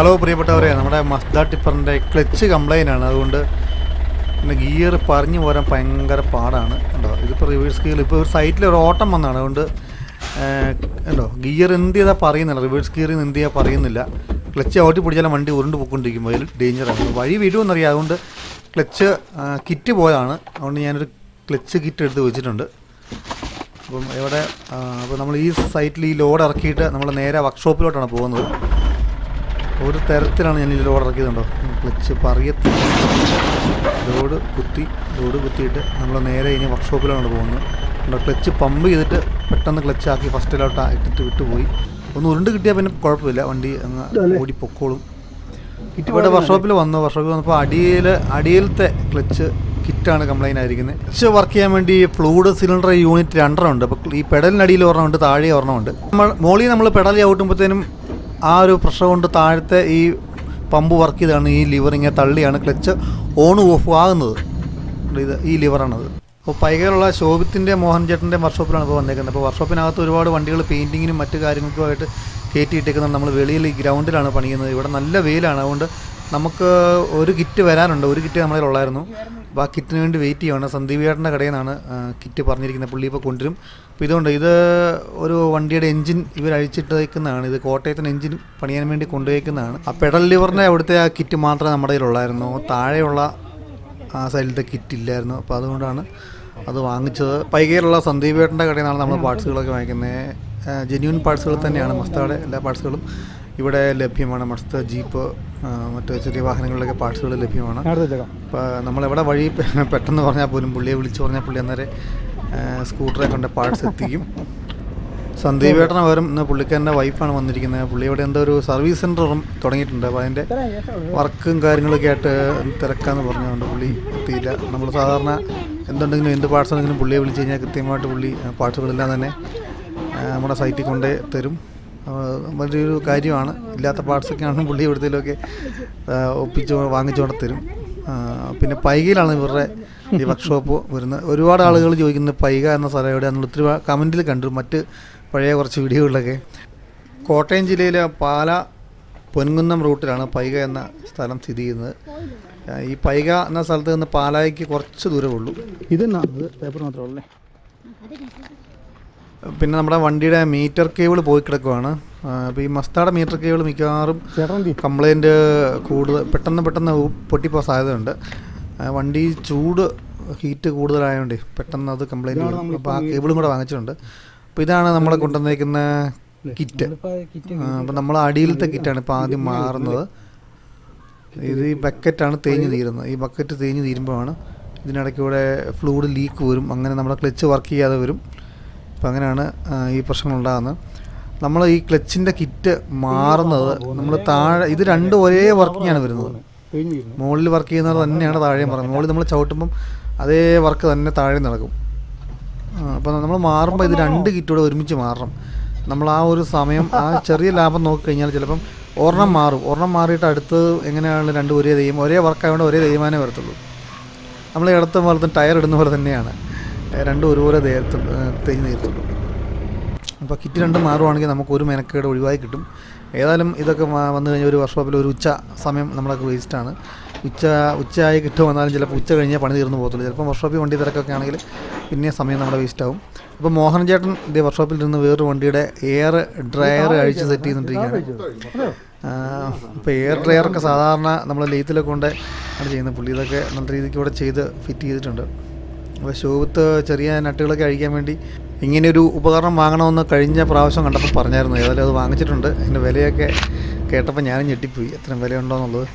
Hello പ്രിയപ്പെട്ടവരെ. നമ്മുടെ Mazda ടിപ്പറിന്റെ clutch complaint ആണ്. അതുകൊണ്ട് പിന്നെ ഗിയർ പറഞ്ഞു പോരാൻ ഭയങ്കര പാടാണ്. ഉണ്ടോ ഇതിപ്പോൾ റിവേഴ്സ് ഗിയർ ഇപ്പോൾ ഒരു സൈറ്റിൽ ഒരു ഓട്ടം വന്നതാണ് അതുകൊണ്ട് കേട്ടോ ഗിയർ എന്ത് ചെയ്താൽ പറയുന്നില്ല. റിവേഴ്സ് ഗിയർ എന്ത് ചെയ്യാൻ പറയുന്നില്ല. ക്ലച്ച് ഔട്ടി പിടിച്ചാലും വണ്ടി ഉരുണ്ട് പൊക്കൊണ്ടിരിക്കും അതിൽ ഡേഞ്ചറാണ് വഴി വിടുമെന്നറിയാം അതുകൊണ്ട് ക്ലച്ച് കിറ്റ് പോയതാണ്. അതുകൊണ്ട് ഞാനൊരു ക്ലച്ച് കിറ്റ് എടുത്ത് വെച്ചിട്ടുണ്ട്. അപ്പം ഇവിടെ അപ്പോൾ നമ്മൾ ഈ സൈറ്റിൽ ഈ ലോഡ് ഇറക്കിയിട്ട് നമ്മൾ നേരെ വർക്ക്ഷോപ്പിലോട്ടാണ് പോകുന്നത്. ഒരു തരത്തിലാണ് ഞാൻ ഇതിൽ ഓർഡർ ആക്കിയതുണ്ടോ ക്ലച്ച് പറയത്തില്ല ലോഡ് കുത്തി ലോഡ് കുത്തിയിട്ട് നമ്മൾ നേരെ ഇനി വർക്ക്ഷോപ്പിലാണ് പോകുന്നത്. ഉണ്ടോ ക്ലച്ച് പമ്പ് ചെയ്തിട്ട് പെട്ടെന്ന് ക്ലച്ച് ആക്കി ഫസ്റ്റിലോട്ട് ഇട്ടിട്ട് വിട്ടുപോയി. ഒന്ന് ഉരുണ്ട് കിട്ടിയാൽ പിന്നെ കുഴപ്പമില്ല. വണ്ടി അങ്ങ് ഓടി പൊക്കോളും ഇവിടെ വർക്ക്ഷോപ്പിൽ വന്നു. വർക്ക്ഷോപ്പിൽ വന്നപ്പോൾ അടിയിൽ അടിയിലത്തെ ക്ലച്ച് കിറ്റാണ് കംപ്ലൈന്റ് ആയിരിക്കുന്നത് ക്ലച്ച് വർക്ക് ചെയ്യാൻ വേണ്ടി ഫ്ലൂഡ് സിലിണ്ടർ യൂണിറ്റ് രണ്ടെണ്ണം ഉണ്ട്. അപ്പോൾ ഈ പെഡലിനടിയിൽ ഒരെണ്ണമുണ്ട് താഴെ ഒരെണ്ണമുണ്ട് നമ്മൾ മോളിൽ നമ്മൾ പെഡൽ ചവിട്ടുമ്പോഴത്തേനും ആ ഒരു പ്രഷർ കൊണ്ട് താഴത്തെ ഈ പമ്പ് വർക്ക് ചെയ്താണ് ഈ ലിവർ ഇങ്ങനെ തള്ളിയാണ് ക്ലച്ച് ഓണും ഓഫ് ആകുന്നത്. ഇത് ഈ ലിവറാണത് അപ്പോൾ പൈകയിലുള്ള ശോഭിത്തിന്റെ മോഹൻ ചേട്ടന്റെ വർക്ക്ഷോപ്പിലാണ് ഇപ്പോൾ വന്നേക്കുന്നത്. അപ്പോൾ വർക്ക്ഷോപ്പിനകത്ത് ഒരുപാട് വണ്ടികൾ പെയിന്റിങ്ങിനും മറ്റു കാര്യങ്ങൾക്കുമായിട്ട് കയറ്റിയിട്ടേക്കുന്നത് നമ്മൾ വെളിയിൽ ഗ്രൗണ്ടിലാണ് പണിയുന്നത്. ഇവിടെ നല്ല വെയിലാണ്. അതുകൊണ്ട് നമുക്ക് ഒരു കിറ്റ് വരാനുണ്ട്. ഒരു കിറ്റ് നമ്മളിൽ ഉള്ളായിരുന്നു അപ്പോൾ ആ കിറ്റിന് വേണ്ടി വെയിറ്റ് ചെയ്യുകയാണ് സന്ദീപ് ചേട്ടന്റെ കടയിൽ നിന്നാണ് കിറ്റ് പറഞ്ഞിരിക്കുന്നത്. പുള്ളി ഇപ്പോൾ കൊണ്ടുവരും. അപ്പോൾ ഇതുകൊണ്ട് ഇത് ഒരു വണ്ടിയുടെ എഞ്ചിൻ ഇവർ അഴിച്ചിട്ടേക്കുന്നതാണ്. ഇത് കോട്ടയത്തിന് എഞ്ചിൻ പണിയാൻ വേണ്ടി കൊണ്ടുപോയേക്കുന്നതാണ്. ആ പെഡൽ ലിവറിന്റെ അവിടുത്തെ ആ കിറ്റ് മാത്രമേ നമ്മുടെ കയ്യിലുള്ളായിരുന്നു. താഴെയുള്ള ആ സൈഡിലത്തെ കിറ്റ് ഇല്ലായിരുന്നു. അപ്പോൾ അതുകൊണ്ടാണ് അത് വാങ്ങിച്ചത്. പൈകയിലുള്ള സന്ദീപ് ഏട്ടന്റെ കടയിൽ നിന്നാണ് നമ്മൾ പാർട്സുകളൊക്കെ വാങ്ങിക്കുന്നത്. ജെന്യൂൻ പാർട്സുകൾ തന്നെയാണ് മസ്തയുടെ എല്ലാ പാർട്സുകളും ഇവിടെ ലഭ്യമാണ്. മസ്ത ജീപ്പ് മറ്റു ചെറിയ വാഹനങ്ങളിലൊക്കെ പാർട്സുകൾ ലഭ്യമാണ്. അപ്പോൾ നമ്മളെവിടെ വഴി പെട്ടെന്ന് പറഞ്ഞാൽ പോലും പുള്ളിയെ വിളിച്ച് പറഞ്ഞാൽ പുള്ളി അന്നേരം സ്കൂട്ടറെ കൊണ്ട് പാർട്സ് എത്തിക്കും. സന്ദീപ് ഏട്ടന പകരം ഇന്ന് പുള്ളിക്കാരന്റെ വൈഫാണ് വന്നിരിക്കുന്നത്. പുള്ളി ഇവിടെ എന്തോ ഒരു സർവീസ് സെന്ററും തുടങ്ങിയിട്ടുണ്ട്. അപ്പോൾ അതിന്റെ വർക്കും കാര്യങ്ങളൊക്കെ ആയിട്ട് തിരക്കാന്ന് പറഞ്ഞുകൊണ്ട് പുള്ളി എത്തിയില്ല. നമ്മൾ സാധാരണ എന്തുണ്ടെങ്കിലും എന്ത് പാർട്സ് ഉണ്ടെങ്കിലും പുള്ളിയെ വിളിച്ച് കഴിഞ്ഞാൽ കൃത്യമായിട്ട് പുള്ളി പാർട്സുകളെല്ലാം തന്നെ നമ്മുടെ സൈറ്റിൽ കൊണ്ടേ തരും. വലിയൊരു കാര്യമാണ്. ഇല്ലാത്ത പാർട്സൊക്കെ ആണെങ്കിലും പുള്ളി എവിടത്തേലൊക്കെ ഒപ്പിച്ച് വാങ്ങിച്ചുകൊണ്ട് തരും. പിന്നെ പൈകയിലാണ് ഇവരുടെ ഈ വർക്ക്ഷോപ്പ് വരുന്നത്. ഒരുപാട് ആളുകൾ ചോദിക്കുന്നത് പൈക എന്ന സ്ഥലം എവിടെയാണെന്ന് ഒത്തിരി കമന്റിൽ കണ്ടു. മറ്റ് പഴയ കുറച്ച് വീഡിയോകളിലൊക്കെ. കോട്ടയം ജില്ലയിലെ പാല പൊൻകുന്നം റൂട്ടിലാണ് പൈക എന്ന സ്ഥലം സ്ഥിതി ചെയ്യുന്നത്. ഈ പൈക എന്ന സ്ഥലത്ത് നിന്ന് പാലായ്ക്ക് കുറച്ച് ദൂരമുള്ളൂ ഇത് പേപ്പർ മാത്രമേ ഉള്ളേ പിന്നെ നമ്മുടെ വണ്ടിയുടെ മീറ്റർ കേബിൾ പോയി കിടക്കുവാണ്. അപ്പോൾ ഈ മസ്താടെ മീറ്റർ കേബിൾ മിക്കവാറും കംപ്ലൈന്റ് കൂടുതൽ പെട്ടെന്ന് പെട്ടെന്ന് പൊട്ടിപ്പോ സാധ്യതയുണ്ട്. വണ്ടി ചൂട് ഹീറ്റ് കൂടുതലായതുകൊണ്ട് പെട്ടെന്ന് അത് കംപ്ലൈന്റ് വരും. അപ്പോൾ ആ കേബിളും കൂടെ വാങ്ങിച്ചിട്ടുണ്ട്. അപ്പോൾ ഇതാണ് നമ്മളെ കൊണ്ടുവന്നേക്കുന്ന കിറ്റ്. അപ്പോൾ നമ്മൾ അടിയിലത്തെ കിറ്റാണ് ഇപ്പോൾ ആദ്യം മാറുന്നത്. ഇത് ഈ ബക്കറ്റാണ് തേഞ്ഞ് തീരുന്നത്. ഈ ബക്കറ്റ് തേഞ്ഞ് തീരുമ്പോഴാണ് ഇതിനിടയ്ക്ക് ഇവിടെ ഫ്ലൂഡ് ലീക്ക് വരും. അങ്ങനെ നമ്മുടെ ക്ലച്ച് വർക്ക് ചെയ്യാതെ വരും. അപ്പം അങ്ങനെയാണ് ഈ പ്രശ്നം ഉണ്ടാകുന്നത് നമ്മൾ ഈ ക്ലച്ചിന്റെ കിറ്റ് മാറുന്നത് നമ്മൾ താഴെ ഇത് രണ്ട് ഒരേ വർക്കിങ്ങാണ് വരുന്നത്. മുകളിൽ വർക്ക് ചെയ്യുന്നത് തന്നെയാണ് താഴെയും പറയുന്നത്. മുകളിൽ നമ്മൾ ചവിട്ടുമ്പം അതേ വർക്ക് തന്നെ താഴെ നടക്കും. അപ്പോൾ നമ്മൾ മാറുമ്പോൾ ഇത് രണ്ട് കിറ്റൂടെ ഒരുമിച്ച് മാറണം. നമ്മൾ ആ ഒരു സമയം ആ ചെറിയ ലാഭം നോക്കിക്കഴിഞ്ഞാൽ ചിലപ്പം ഒരെണ്ണം മാറും. ഒരെണ്ണം മാറിയിട്ട് അടുത്ത് എങ്ങനെയാണ് രണ്ട് ഒരേ തെയ്യം ഒരേ വർക്കായതുകൊണ്ട് ഒരേ തെയ്യമാനേ വരത്തുള്ളൂ. നമ്മൾ ഇടത്തും വലത്തും ടയർ ഇടുന്ന പോലെ തന്നെയാണ്. രണ്ടും ഒരുപോലെ നേരത്തു തേഞ്ഞ് നേരത്തുള്ളൂ. അപ്പോൾ കിറ്റ് രണ്ടും മാറുവാണെങ്കിൽ നമുക്ക് ഒരു മെനക്കേട് ഒഴിവായി കിട്ടും. ഏതായാലും ഇതൊക്കെ വന്നു കഴിഞ്ഞാൽ ഒരു വർക്ക്ഷോപ്പിൽ ഒരു ഉച്ച സമയം നമ്മളൊക്കെ വേസ്റ്റാണ് ഉച്ച ഉച്ചയായി കിട്ടും വന്നാലും ചിലപ്പോൾ ഉച്ച കഴിഞ്ഞാൽ പണി തീർന്നു പോകത്തുള്ളൂ. ചിലപ്പോൾ വർക്ക്ഷോപ്പിൽ വണ്ടി തിരക്കൊക്കെ ആണെങ്കിൽ പിന്നെ സമയം നമ്മുടെ വേസ്റ്റ് ആവും. അപ്പോൾ മോഹൻ ചേട്ടൻ ഇതേ വർക്ക്ഷോപ്പിൽ നിന്ന് വേറൊരു വണ്ടിയുടെ എയർ ഡ്രയർ അഴിച്ച് സെറ്റ് ചെയ്തുകൊണ്ടിരിക്കുകയാണ്. ഇപ്പോൾ എയർ ഡ്രയറൊക്കെ സാധാരണ നമ്മൾ ലെയ്ത്തിലൊക്കെ കൊണ്ട് ആണ് ചെയ്യുന്നത്. പുള്ളി ഇതൊക്കെ നല്ല രീതിക്ക് ഇവിടെ ചെയ്ത് ഫിറ്റ് ചെയ്തിട്ടുണ്ട്. അപ്പോൾ ശോഭത്ത് ചെറിയ നട്ടുകളൊക്കെ അഴിക്കാൻ വേണ്ടി ഇങ്ങനെയൊരു ഉപകരണം വാങ്ങണമെന്ന് കഴിഞ്ഞ പ്രാവശ്യം കണ്ടപ്പോൾ പറഞ്ഞായിരുന്നു. ഏതായാലും അത് വാങ്ങിച്ചിട്ടുണ്ട്. അതിന്റെ വിലയൊക്കെ കേട്ടപ്പോൾ ഞാനും ഞെട്ടിപ്പോയി. എത്രയും വിലയുണ്ടോയെന്നുള്ളത്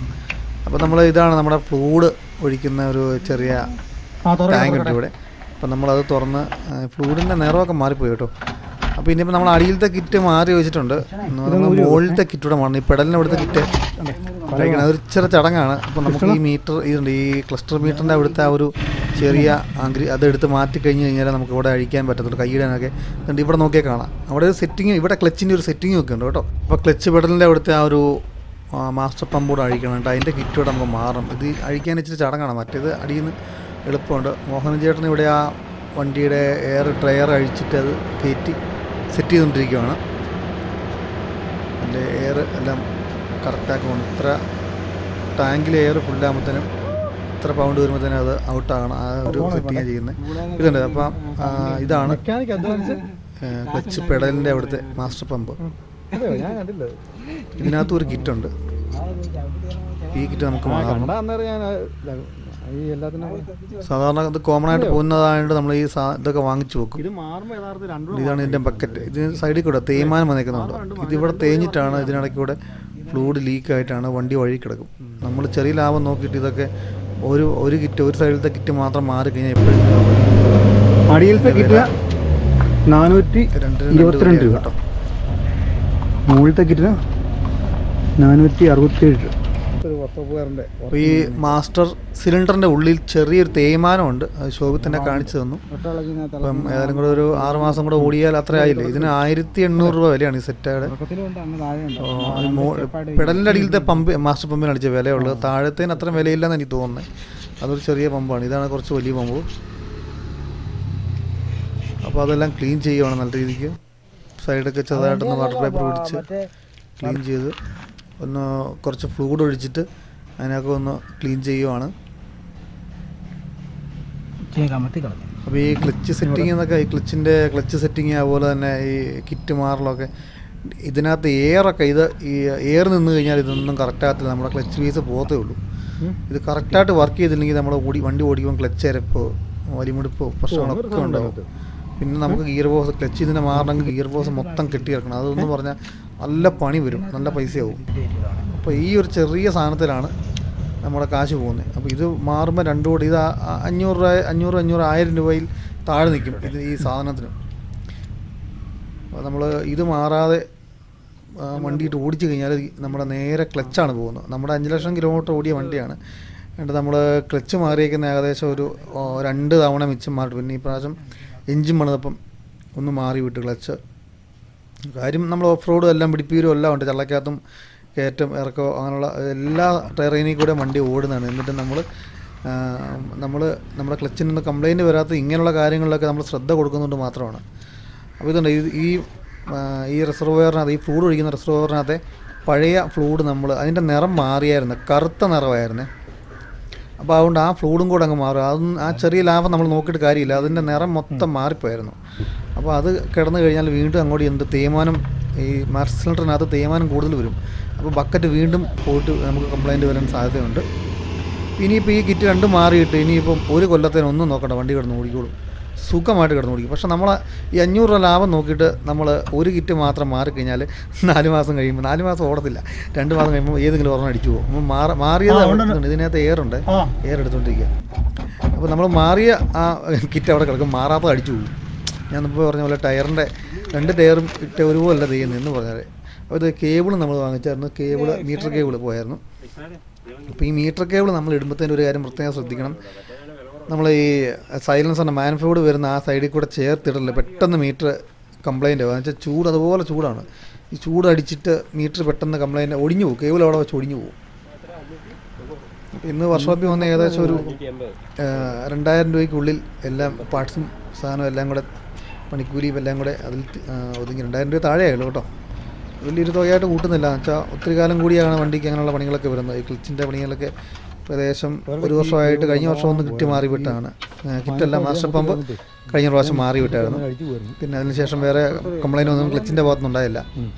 അപ്പോൾ നമ്മൾ ഇതാണ് നമ്മുടെ ഫ്ലൂഡ് ഒഴിക്കുന്ന ഒരു ചെറിയ ടാങ്ക് ഉണ്ട് ഇവിടെ. അപ്പം നമ്മളത് തുറന്ന് ഫ്ലൂഡിന്റെ നിറമൊക്കെ മാറിപ്പോയി കേട്ടോ. അപ്പോൾ ഇനിയിപ്പോൾ നമ്മൾ അടിയിലത്തെ കിറ്റ് മാറി വെച്ചിട്ടുണ്ട്. എന്ന് പറയുമ്പോൾ മുകളിലത്തെ കിറ്റ് ഇവിടെ മാറണം. ഈ പെടലിന് ഇവിടുത്തെ കിറ്റ്. കഴിക്കണം. അതൊരു ചെറിയ ചടങ്ങാണ്. അപ്പോൾ നമുക്ക് ഈ മീറ്റർ ഇതുണ്ട് ഈ ക്ലസ്റ്റർ മീറ്ററിന്റെ അവിടുത്തെ ആ ഒരു ചെറിയ ആംഗ്രി അതെടുത്ത് മാറ്റി കഴിഞ്ഞ് കഴിഞ്ഞാൽ നമുക്ക് ഇവിടെ അഴിക്കാൻ പറ്റത്തുള്ളൂ കൈയിടാനൊക്കെ. എന്നിട്ട് ഇവിടെ നോക്കിയാൽ കാണാം. അവിടെ ഒരു സെറ്റിങ് ഇവിടെ ക്ലച്ചിന്റെ ഒരു സെറ്റിംഗ് ഒക്കെ ഉണ്ട് കേട്ടോ. അപ്പോൾ ക്ലച്ച് പെടലിന്റെ അവിടുത്തെ ആ ഒരു മാസ്റ്റർ പമ്പ് കൂടെ അഴിക്കണം കേട്ടോ. അതിന്റെ കിറ്റ് ഇവിടെ നമുക്ക് മാറും ഇത് അഴിക്കാൻ ഇച്ചിരി ചടങ്ങാണ്. മറ്റേത് അടിയിൽ നിന്ന് എളുപ്പമുണ്ട്. മോഹൻ ചേട്ടൻ ഇവിടെ ആ വണ്ടിയുടെ എയർ ട്രയർ അഴിച്ചിട്ട് അത് കയറ്റി സെറ്റ് ചെയ്തുകൊണ്ടിരിക്കുകയാണ് അതിന്റെ എയർ എല്ലാം കറക്റ്റാക്കുകയാണ് ഇത്ര ടാങ്കിൽ എയർ ഫുള്ളാകുമ്പോഴത്തേനും ഇത്ര പൗണ്ട് തന്നെ അത് ഔട്ടാണ് ആ ഒരു സെറ്റിങ് ചെയ്യുന്നത് ഇതുണ്ട്. അപ്പം ഇതാണ്. ക്ലച്ച് പെടലിന്റെ അവിടുത്തെ മാസ്റ്റർ പമ്പ് അതെയോ? ഞാൻ കണ്ടില്ല. ഇതിനകത്ത് ഒരു കിറ്റുണ്ട് ഈ കിറ്റ് നമുക്ക് സാധാരണ ഇത് കോമൺ ആയിട്ട് പോകുന്നതായതുകൊണ്ട് നമ്മൾ ഈ സാ- ഇതൊക്കെ വാങ്ങിച്ചു വെക്കും. ഇതാണ് ഇതിന്റെ ബക്കറ്റ് ഇതിന് സൈഡിൽ കൂടെ തേയ്മാനം വന്നിരിക്കുന്നുണ്ട് ഇതിവിടെ തേഞ്ഞിട്ടാണ് ഇതിനിടയ്ക്ക് കൂടെ ഫ്ലൂഡ് ലീക്കായിട്ടാണ് വണ്ടി വഴി കിടക്കും. നമ്മൾ ചെറിയ ലാഭം നോക്കിയിട്ട് ഇതൊക്കെ ഒരു ഒരു കിറ്റ് ഒരു സൈഡിലത്തെ കിറ്റ് മാത്രം മാറി കഴിഞ്ഞാൽ എപ്പോഴും അടിയിലത്തെ കിറ്റ് നാനൂറ്റി ഇരുപത്തിരണ്ട് രൂപ. കേട്ടോ. മുകളിലത്തെ കിറ്റിന് നാനൂറ്റി അറുപത്തിയേഴ് രൂപ. ഒരു ഈ മാസ്റ്റർ സിലിണ്ടറിന്റെ ഉള്ളിൽ ചെറിയൊരു തേയ്മാനമുണ്ട്. അത് ശോഭി തന്നെ കാണിച്ചു തന്നു. അപ്പം ഏതായാലും കൂടെ ഒരു ആറ് മാസം കൂടെ ഓടിയാൽ അത്ര ആയില്ലേ? ഇതിന് ആയിരത്തി എണ്ണൂറ് രൂപ വിലയാണ് ഈ സെറ്റയുടെ പെടലിന്റെ അടിയിലത്തെ പമ്പ് മാസ്റ്റർ പമ്പിന് അടിച്ച വിലയുള്ളത് താഴത്തേന് അത്ര വിലയില്ലെന്ന് എനിക്ക് തോന്നുന്നത്. അതൊരു ചെറിയ പമ്പാണ്. ഇതാണ് കുറച്ച് വലിയ പമ്പ്. അപ്പോൾ അതെല്ലാം ക്ലീൻ ചെയ്യുവാണ് നല്ല രീതിക്ക്. സൈഡൊക്കെ ചെറുതായിട്ടൊന്ന് വാട്ടർ പേപ്പർ പിടിച്ച് ക്ലീൻ ചെയ്ത്. ഒന്ന് കുറച്ച് ഫ്ലൂഡ് ഒഴിച്ചിട്ട് അതിനൊക്കെ ഒന്ന് ക്ലീൻ ചെയ്യുവാണ്. അപ്പോൾ ഈ ക്ലച്ച് സെറ്റിംഗ് എന്നൊക്കെ ഈ ക്ലച്ചിന്റെ ക്ലച്ച് സെറ്റിംഗ് അതുപോലെ തന്നെ ഈ കിറ്റ് മാറലൊക്കെ ഇതിനകത്ത് എയറൊക്കെ ഇത് ഈ എയർ നിന്ന് കഴിഞ്ഞാൽ ഇതൊന്നും കറക്റ്റാകത്തില്ല നമ്മുടെ ക്ലച്ച് പീസ് പോകത്തേ ഉള്ളൂ. ഇത് കറക്റ്റായിട്ട് വർക്ക് ചെയ്തില്ലെങ്കിൽ നമ്മൾ ഓടി വണ്ടി ഓടിക്കുമ്പോൾ ക്ലച്ച് അരപ്പോ വലിമുടിപ്പോ പ്രശ്നങ്ങളൊക്കെ ഉണ്ടാവും. പിന്നെ നമുക്ക് ഗിയർ ബോക്സ് ക്ലച്ച് ഇതിനെ മാറണമെങ്കിൽ ഗിയർ ബോക്സ് മൊത്തം കെട്ടിയിറക്കണം. അതൊന്നും പറഞ്ഞാൽ നല്ല പണി വരും നല്ല പൈസയാവും. അപ്പോൾ ഈ ഒരു ചെറിയ സാധനത്തിലാണ് നമ്മുടെ കാശ് പോകുന്നത്. അപ്പോൾ ഇത് മാറുമ്പോൾ രണ്ടു കൂടി ഇത് അഞ്ഞൂറ് രൂപ അഞ്ഞൂറ് അഞ്ഞൂറ് ആയിരം രൂപയിൽ താഴെ നിൽക്കും ഇത് ഈ സാധനത്തിന്. അപ്പോൾ നമ്മൾ ഇത് മാറാതെ വണ്ടിയിട്ട് ഓടിച്ചു കഴിഞ്ഞാൽ നമ്മുടെ നേരെ ക്ലച്ചാണ് പോകുന്നത്. നമ്മുടെ അഞ്ച് ലക്ഷം കിലോമീറ്റർ ഓടിയ വണ്ടിയാണ്. എന്നിട്ട് നമ്മൾ ക്ലച്ച് മാറിയേക്കുന്ന ഏകദേശം ഒരു രണ്ട് തവണ മിച്ചം മാറി പിന്നെ ഈ പ്രാവശ്യം എഞ്ചിൻ പണിതപ്പം ഒന്ന് മാറി വിട്ട് ക്ലച്ച്. കാര്യം നമ്മൾ ഓഫ് റോഡും എല്ലാം പിടിപ്പീരും എല്ലാം ഉണ്ട്. ചള്ളക്കകത്തും കയറ്റം ഇറക്കോ അങ്ങനെയുള്ള എല്ലാ ടെറൈനിൽ കൂടെ വണ്ടി ഓടുന്നതാണ്. എന്നിട്ട് നമ്മൾ നമ്മൾ നമ്മുടെ ക്ലച്ചിൽ നിന്ന് കംപ്ലൈന്റ് വരാത്ത ഇങ്ങനെയുള്ള കാര്യങ്ങളിലൊക്കെ നമ്മൾ ശ്രദ്ധ കൊടുക്കുന്നുണ്ട് മാത്രമാണ്. അപ്പോൾ ഇതുണ്ട്. ഇത് ഈ ഈ റിസർവയറിനകത്ത് ഈ ഫ്ലൂഡ് ഒഴിക്കുന്ന റിസർവയറിനകത്തെ പഴയ ഫ്ലൂഡ് നമ്മൾ അതിന്റെ നിറം മാറിയായിരുന്നു. കറുത്ത നിറമായിരുന്നേ. അപ്പോൾ അതുകൊണ്ട് ആ ഫ്ലൂഡും കൂടെ അങ്ങ് മാറും. അത് ആ ചെറിയ ലാഭം നമ്മൾ നോക്കിയിട്ട് കാര്യമില്ല. അതിന്റെ നിറം മൊത്തം മാറിപ്പോയായിരുന്നു. അപ്പോൾ അത് കിടന്നു കഴിഞ്ഞാൽ വീണ്ടും അങ്ങോട്ട് എന്ത് തേയ്മാനം ഈ മാർച്ച് സിലിണ്ടറിനകത്ത് തേയ്മാനം കൂടുതൽ വരും. അപ്പോൾ ബക്കറ്റ് വീണ്ടും പോയിട്ട് നമുക്ക് കംപ്ലൈന്റ് വരാൻ സാധ്യതയുണ്ട്. ഇനിയിപ്പോൾ ഈ കിറ്റ് രണ്ടും മാറിയിട്ട് ഇനിയിപ്പം ഒരു കൊല്ലത്തേനൊന്നും നോക്കണ്ട. വണ്ടി കിടന്ന് ഓടിക്കോളും. സുഖമായിട്ട് കിടന്നു കുടിക്കും. പക്ഷേ നമ്മൾ ഈ അഞ്ഞൂറ് രൂപ ലാഭം നോക്കിയിട്ട് നമ്മൾ ഒരു കിറ്റ് മാത്രം മാറിക്കഴിഞ്ഞാൽ നാല് മാസം കഴിയുമ്പോൾ നാല് മാസം ഓടത്തില്ല. രണ്ട് മാസം കഴിയുമ്പോൾ ഏതെങ്കിലും ഒരെണ്ണം അടിച്ചു പോകും. മാറ മാറിയത്. ഇതിനകത്ത് എയർ ഉണ്ട്. എയർ എടുത്തുകൊണ്ടിരിക്കുക അപ്പോൾ നമ്മൾ മാറിയ ആ കിറ്റ് അവിടെ കിടക്കും. മാറാത്തത് അടിച്ചു പോകും. ഞാൻ മുമ്പ് പറഞ്ഞ പോലെ ടയറിന്റെ രണ്ട് ടയറും ഇട്ട ഒരുപോലെ ചെയ്യുന്നത് എന്ന് പറഞ്ഞാൽ അപ്പോൾ ഇത് കേബിൾ നമ്മൾ വാങ്ങിച്ചായിരുന്നു. കേബിൾ മീറ്റർ കേബിൾ പോയായിരുന്നു. അപ്പോൾ ഈ മീറ്റർ കേബിൾ നമ്മൾ ഇടുമ്പോഴത്തേനൊരു കാര്യം പ്രത്യേകം ശ്രദ്ധിക്കണം. നമ്മൾ ഈ സൈലൻസറിന്റെ മാൻഫോർഡ് വരുന്ന ആ സൈഡിൽ കൂടെ ചേർത്തിടല്ലേ പെട്ടെന്ന് മീറ്റർ കംപ്ലൈന്റ് ആവും എന്ന് വെച്ചാൽ ചൂട് അതുപോലെ ചൂടാണ്. ഈ ചൂട് അടിച്ചിട്ട് മീറ്റർ പെട്ടെന്ന് കംപ്ലൈന്റ് ഒടിഞ്ഞു പോകും. കേബിൾ അവിടെ വെച്ച് ഒടിഞ്ഞു പോകും. ഇന്ന് വർക്ക്ഷോപ്പിൽ വന്ന ഏകദേശം ഒരു രണ്ടായിരം രൂപയ്ക്കുള്ളിൽ എല്ലാം പാർട്സും സാധനവും എല്ലാം കൂടെ പണിക്കൂലിയും എല്ലാം കൂടെ അതിൽ ഒതുങ്ങി. രണ്ടായിരം രൂപ താഴെ താഴെയായുള്ളൂ കേട്ടോ. വലിയൊരു തുകയായിട്ട് കൂട്ടുന്നില്ല. എന്ന് വെച്ചാൽ ഒത്തിരി കാലം കൂടിയാണ് വണ്ടിക്ക് അങ്ങനെയുള്ള പണികളൊക്കെ വരുന്നത്. ഈ ക്ലിച്ചിന്റെ പണികളൊക്കെ ഏകദേശം ഒരു വർഷമായിട്ട് കഴിഞ്ഞ വർഷം ഒന്ന് കിറ്റ് മാറി വിട്ടാണ് കിറ്റല്ല മാസ്റ്റർ പമ്പ് കഴിഞ്ഞ പ്രാവശ്യം മാറി വിട്ടായിരുന്നു കഴിച്ചു പോയിരുന്നു പിന്നെ അതിനുശേഷം വേറെ കംപ്ലൈന്റ് ഒന്നും ക്ലച്ചിന്റെ ഭാഗത്തുനിന്ന് ഉണ്ടായില്ല ഉം.